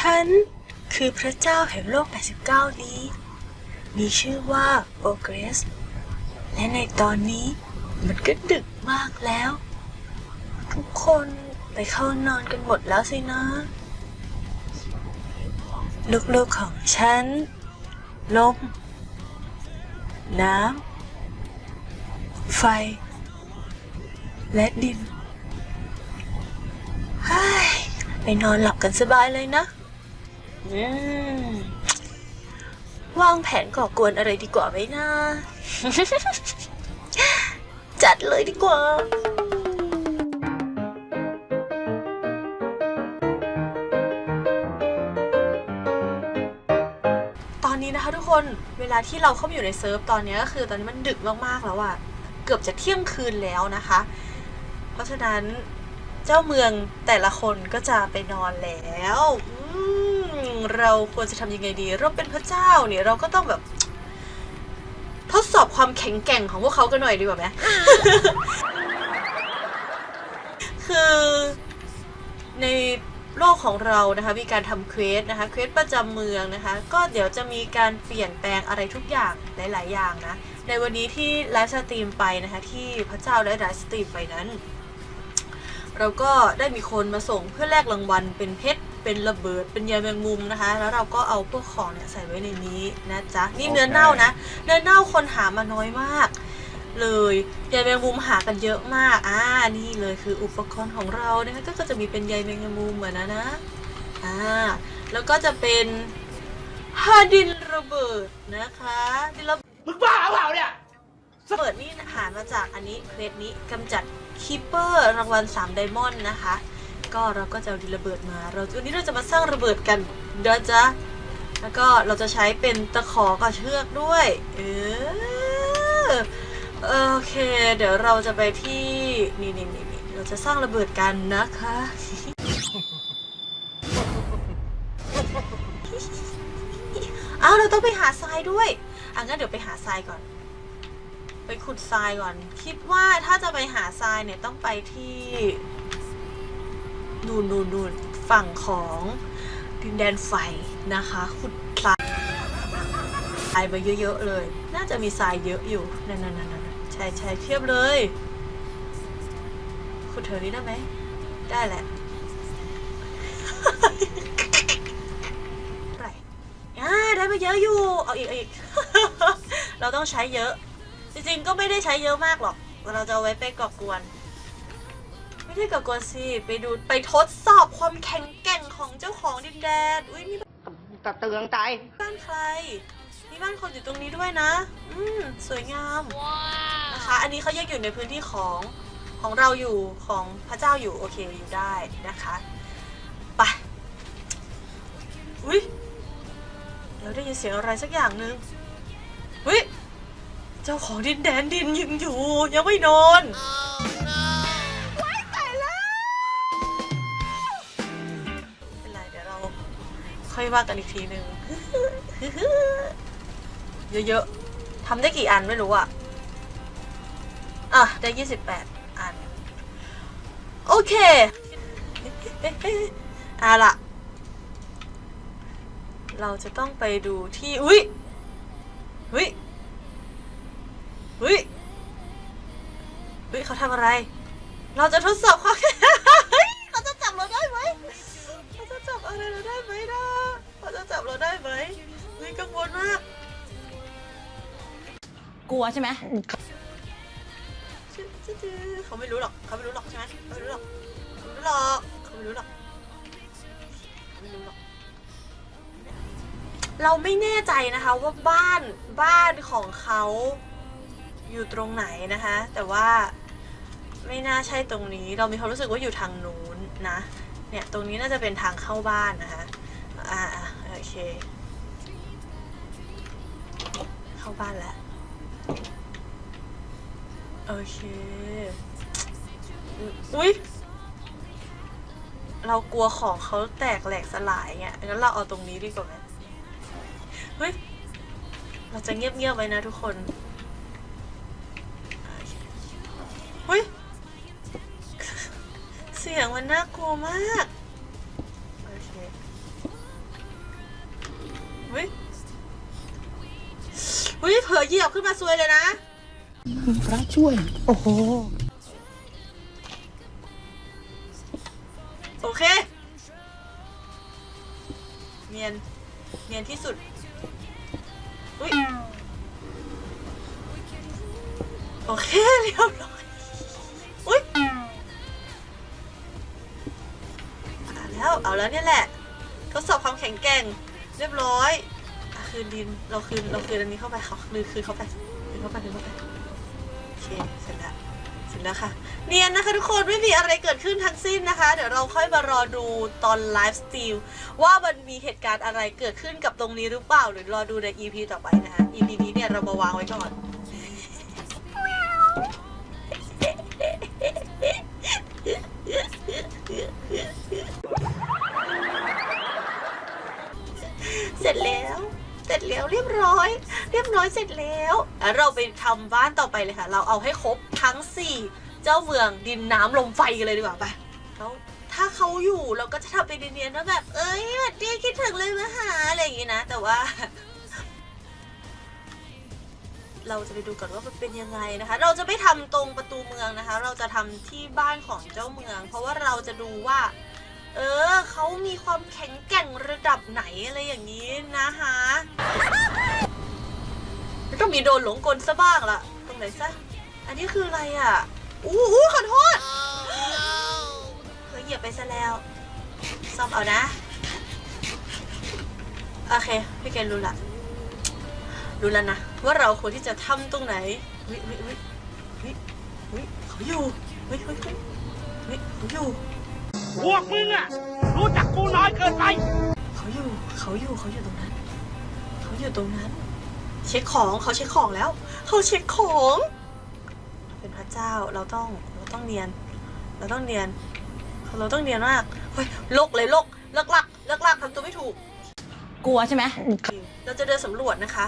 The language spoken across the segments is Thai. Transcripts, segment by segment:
ฉัน คือพระเจ้าแห่งโลก 89 นี้ มีชื่อว่าโอเกรส และในตอนนี้มันก็ดึกมากแล้ว ทุกคนไปเข้านอนกันหมดแล้วสินะ ลูกๆของฉัน ลม น้ำ ไฟ และดินไปนอนหลับกันสบายเลยนะ วางแผนก่อกวนอะไรดีกว่าไหมนะ จัดเลยดีกว่าตอนนี้นะคะทุกคนเวลาที่เราเข้ามาอยู่ในเซิร์ฟตอนนี้ก็คือตอนนี้มันดึกมากๆแล้วอะเกือบจะเที่ยงคืนแล้วนะคะ เพราะฉะนั้นเจ้าเมืองแต่ละคนก็จะไปนอนแล้วอืม เราควรจะทำยังไงดี เราเป็นพระเจ้าเนี่ยเราก็ต้องแบบ ทดสอบความแข็งแกร่งของพวกเขากันหน่อยดีกว่าไหม คือในโลกของเรานะคะมีการทำเควสนะคะเควสประจำเมืองนะคะ ก็เดี๋ยวจะมีการเปลี่ยนแปลงอะไรทุกอย่างหลาย ๆ อย่างนะ ในวันนี้ที่ไลฟ์สตรีมไปนะคะที่พระเจ้าได้ไลฟ์สตรีมไปนั้น เราก็ได้มีคนมาส่งเพื่อแลกรางวัลเป็นเพชร เป็นระเบิดเป็นยาแมงมุมนะคะ แล้วเราก็เอาพวกของเนี่ยใส่ไว้ในนี้นะจ๊ะนี่เนื้อเน่านะเนื้อเน่าคนหามาน้อยมาก เลยใยแมงมุมหากันเยอะมากอ่านี่เลยคืออุปกรณ์ของเรานะคะก็จะมีเป็นใยแมงมุมเหมือนนะนะอ่าแล้วก็จะเป็นฮาดินระเบิดนะคะดินระมึงบ้าเปล่าเนี่ยระเบิดนี่หามาจากอันนี้เครดนี้กำจัดคีเปอร์รางวัล3ไดมอนด์นะคะ ก็เราก็จะเอาดินระเบิดมา เราวันนี้เราจะมาสร้างระเบิดกันเด้อจ้ะแล้วก็เราจะใช้เป็นตะขอกับเชือกด้วย เออโอเค เดี๋ยวเราจะไปที่นี่นี่นี่นี่เราจะสร้างระเบิดกันนะคะอ้าวเราต้องไปหาทรายด้วยอะงั้นเดี๋ยวไปหาทรายก่อน ไปขุดทรายก่อน คิดว่าถ้าจะไปหาทรายเนี่ยต้องไปที่ นู่นนู่นนู่นฝั่งของดินแดนไฟนะคะขุดทรายทรายไปเยอะๆเลย น่าจะมีทรายเยอะอยู่นั่นนั่นนั่นนั่นใช่ใช่เทียบเลยขุดเธอนี้ได้ไหมได้แหละไรอ่าได้ไปเยอะอยู่เอาอีกเอาอีกเราต้องใช้เยอะ จริงๆก็ไม่ได้ใช้เยอะมากหรอก เราจะเอาไว้ไปก่อกวน ไม่ได้ก่อกวนสิไปดูไปทดสอบความแข็งแกร่งของเจ้าของดินแดนอุ้ยนี่ตะเตืองตายบ้านใคร มีบ้านคนอยู่ตรงนี้ด้วยนะ อืมสวยงามนะคะ อันนี้เขายังอยู่ในพื้นที่ของของเราอยู่ของพระเจ้าอยู่โอเคอยู่ได้นะคะไปอุ้ยเราได้ยินเสียงอะไรสักอย่างหนึ่งอุ้ยเจ้าของดินแดนดินยังอยู่ยังไม่นอนเค่อยว่ากันอีกทีหนึ่งเยอะๆทำได้กี่อันไม่รู้อะ อะ ได้ยี่สิบแปดอัน โอเคอะล่ะ เราจะต้องไปดูที่ อุ้ยอุ้ยอุ้ยอุ้ยเขาทำอะไร เราจะทดสอบความเขาจะจับเราได้ไหมเขาจะจับอะไรเราได้ไหมนะ เขาจะจับเราได้ไหมอุ้ยกังวลมากกลัวใช่ไหมเขาไม่รู้หรอกเขาไม่รู้หรอกใช่ไหมเขาไม่รู้หรอกเขาไม่รู้หรอกเขาไม่รู้หรอกเขาไม่รู้หรอกเราไม่แน่ใจนะคะว่าบ้านบ้านของเขาอยู่ตรงไหนนะคะ แต่ว่าไม่น่าใช่ตรงนี้ เรามีความรู้สึกว่าอยู่ทางนู้นนะ เนี่ยตรงนี้น่าจะเป็นทางเข้าบ้านนะคะอ่าอ่าโอ เค เข้าบ้านแล้ว โอเค อุ๊ย เรากลัวของเขาแตกแหลกสลายเงี้ย งั้นเราเอาตรงนี้ดีกว่าไหมเฮ้ย เราจะเงียบๆไว้นะทุกคนเฮ้ย เสียงมันน่ากลัวมาก เฮ้ยเผลอเหยียบขึ้นมาซวยเลยนะพระช่วย โอ้โห โอเค เนียน เนียนที่สุด อุ้ย โอเคเรียบร้อย อุ้ยเอาแล้ว เอาแล้วเนี่ยแหละ ทดสอบความแข็งแกร่ง เรียบร้อยอะ คืนดิน เราคืน เราคืนอันนี้เข้าไปเขาคืนคืนเข้าไปคืนเข้าไปคืนเข้าไป โอเค เสร็จแล้ว เสร็จแล้วค่ะ เนียนนะคะทุกคน ไม่มีอะไรเกิดขึ้นทั้งสิ้นนะคะ เดี๋ยวเราค่อยมารอดูตอนไลฟ์สตรีมว่ามันมีเหตุการณ์อะไรเกิดขึ้นกับตรงนี้หรือเปล่า หรือรอดูใน EP ต่อไปนะคะ EP นี้เนี่ยเรามาวางไว้ก่อน เสร็จแล้ว สร็จแล้วเรียบร้อย เรียบร้อยเสร็จแล้วอะเราไปทำบ้านต่อไปเลยค่ะ เราเอาให้ครบทั้ง4เจ้าเมืองดินน้ำลมไฟกันเลยดีกว่าไปแล้วถ้าเขาอยู่เราก็จะทำไปนเนียนๆว่าแบบ เอ้ยสวัสดีคิดถึงเลยมาหาอะไรอย่างงี้นะ แต่ว่า เราจะไปดูก่อนว่ามันเป็นยังไงนะคะ เราจะไม่ทำตรงประตูเมืองนะคะ เราจะทำที่บ้านของเจ้าเมือง เพราะว่าเราจะดูว่า เออเขามีความแข็งแกร่งระดับไหนอะไรอย่างนี้นะคะแล้วต้องมีโดนหลงกลซะบ้างล่ะ ตรงไหนซะ อันนี้คืออะไรอะ อู้หูขอโทษเฮ้ยเหยียบไปซะแล้ว ซ่อมเอานะ โอเค พี่เกรู้ละ รู้แล้วนะ ว่าเราควรที่จะทำตรงไหน วิวิวิวิวิเขาอยู่วิวิวิวิเขาอยู่ พวกมึงอะรู้จักกูน้อยเกินไป เขาอยู่เขาอยู่เขาอยู่ตรงนั้น เขาอยู่ตรงนั้น เช็คของเขาเช็คของแล้ว เขาเช็คของ เป็นพระเจ้าเราต้องเราต้องเนียน เราต้องเนียน เราต้องเนียนมากเฮ้ยลกเลยลกเลิกลักเลิกลักทำตัวไม่ถูก กลัวใช่ไหมเราจะเดินสำรวจนะคะ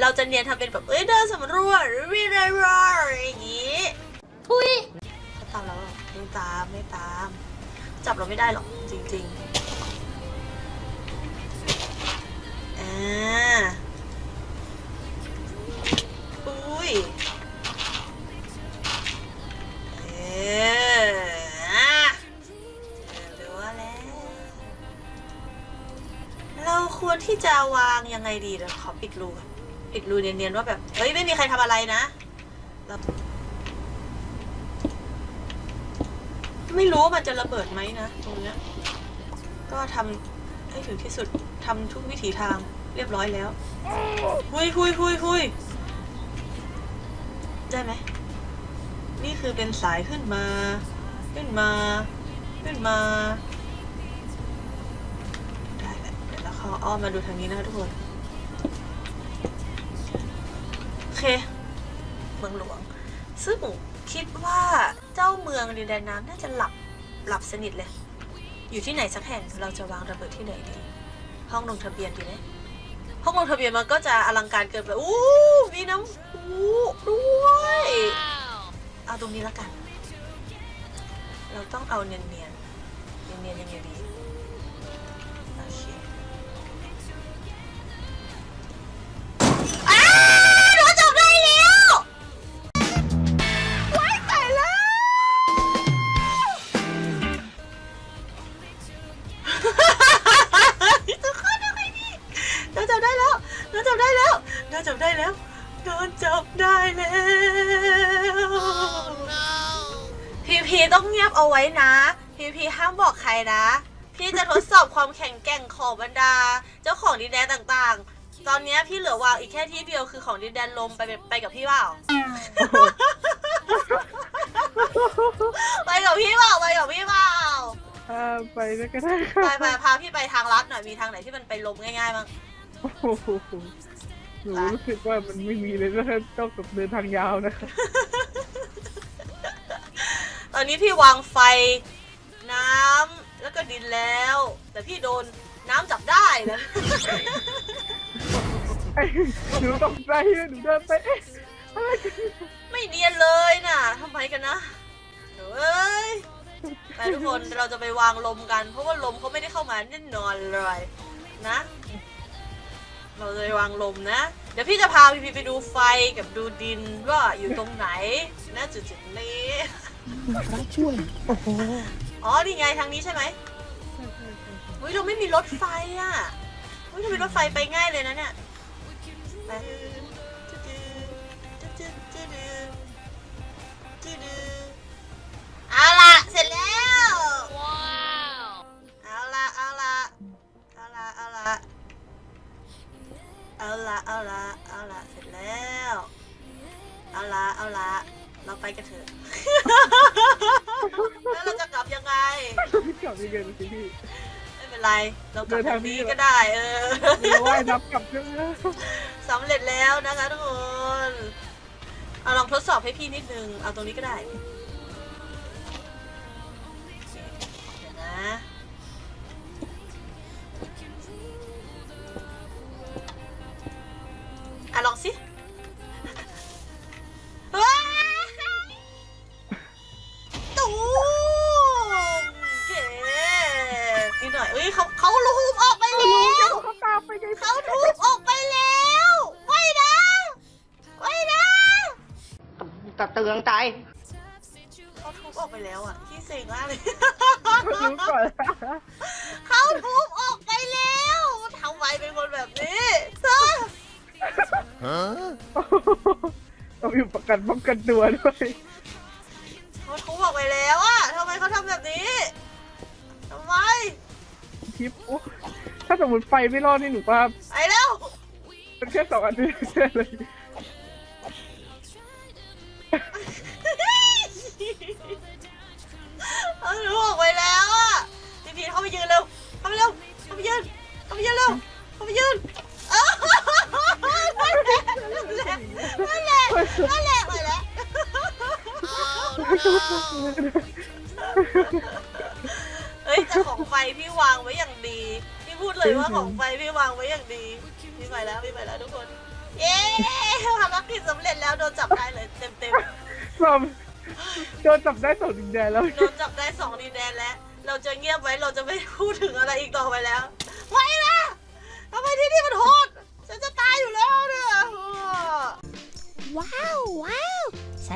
เราจะเนียนทำเป็นแบบเอ้ยเดินสำรวจวิเรรอย่างนี้ทุยเขาตามเราหรอไม่ตามไม่ตาม จับเราไม่ได้หรอกจริงๆอ่าอุ้ยเอออะเจอตัวแล้วเราควรที่จะวางยังไงดีเดี๋ยวขอปิดรูก่อนปิดรูเนียนๆว่าแบบเฮ้ยไม่มีใครทำอะไรนะเรา ไม่รู้ว่ามันจะระเบิดไหมนะตรงเนี้ยก็ทำให้ถึงที่สุดทำทุกวิถีทางเรียบร้อยแล้วหุยหุยหุยหุยได้ไหมนี่คือเป็นสายขึ้นมา ขึ้นมา ขึ้นมา ได้แหละเดี๋ยวเราเขาอ้อมมาดูทางนี้นะคะทุกคน โอเค เมืองหลวงซึ่ง คิดว่าเจ้าเมืองดินแดนน้ำน่าจะหลับหลับสนิทเลย อยู่ที่ไหนสักแห่งเราจะวางระเบิดที่ไหนดีห้องลงทะเบียนดีไหมห้องลงทะเบียนมันก็จะอลังการเกินไปอู้มีน้ำพุด้วยเอาตรงนี้ละกัน เราต้องเอาเนียนๆเนียนๆยังไงดี พีพีห้ามบอกใครนะ พี่จะทดสอบความแข็งแกร่งของบรรดา เจ้าของดินแดนต่างๆ ตอนนี้พี่เหลือวางอีกแค่ที่เดียวคือของดินแดนลมไปไปไปกับพี่เปล่าไปกับพี่เปล่าไปกับพี่เปล่าอ่าไปแล้วก็ได้ไปค่ะไปพาพี่ไปทางลัดหน่อยมีทางไหนที่มันไปลมง่ายๆบ้างโอ้โหหนูรู้สึกว่ามันไม่มีเลยนะคะต้องกับเดินทางยาวนะคะตอนนี้พี่วางไฟ น้ำแล้วก็ดินแล้ว แต่พี่โดนน้ำจับได้นะไอ้หนูตกใจเลยหนูเดินไปเอ๊ะอะไรกันไม่เนียนเลยน่ะทำไมกันนะเอ้ยไปทุกคนเราจะไปวางลมกัน เพราะว่าลมเขาไม่ได้เข้ามาแน่นอนเลยนะ เราจะวางลมนะ เดี๋ยวพี่จะพาพี่พีไปดูไฟกับดูดินว่าอยู่ตรงไหนณจุดจุดๆนี้พระช่วย โอ้โห อ๋อนี่ไงทางนี้ใช่ไหมอุ้ยเราไม่มีรถไฟอะอุ้ยถ้ามีรถไฟไปง่ายเลยนะเนี่ยไปเอาละเสร็จแล้ว ว้าวเอาละเอาละเอาละเอาละเอาละเอาละเอาละเสร็จแล้ว เอาละเอาละเราไปกันเถอะ แล้วเราจะกลับยังไง พี่กลับยังไงดูสิพี่ไม่เป็นไร เรากลับทางนี้ก็ได้ เออเราว่ายน้ำกลับเครื่องแล้สำเร็จแล้วนะคะทุกคน เอาลองทดสอบให้พี่นิดนึง เอาตรงนี้ก็ได้เดี๋ยวนะ เตืองตายเขาทุบออกไปแล้วอะที่เซ็งมากเลยเขารู้ก่อนเขาทุบออกไปแล้วทำไมเป็นคนแบบนี้เธอต้องมีประกันป้องกันตัวด้วยเขาทุบออกไปแล้วอะทำไมเขาทำแบบนี้ทำไมทิปโอ้ถ้าสมมติไฟไม่รอดนี่หนูว่าไปแล้วเป็นแค่สองอันนี้แค่เลย นั่นแหละนั่นแหละนั่นแหละนั่นแหละไปแล้วเฮ้ยแต่ของไฟพี่วางไว้อย่างดี พี่พูดเลยว่าของไฟพี่วางไว้อย่างดี พี่ไปแล้วพี่ไปแล้วทุกคน เย้ภารกิจสำเร็จแล้วโดนจับได้เลยเต็มเต็มสอบโดนจับได้สองดินแดนแล้ว ๆโดนจับได้สองดินแดนแล้ว เราจะเงียบไว้เราจะไม่พูดถึงอะไรอีกต่อไปแล้ว ไม่นะทำไมที่นี่มันโหด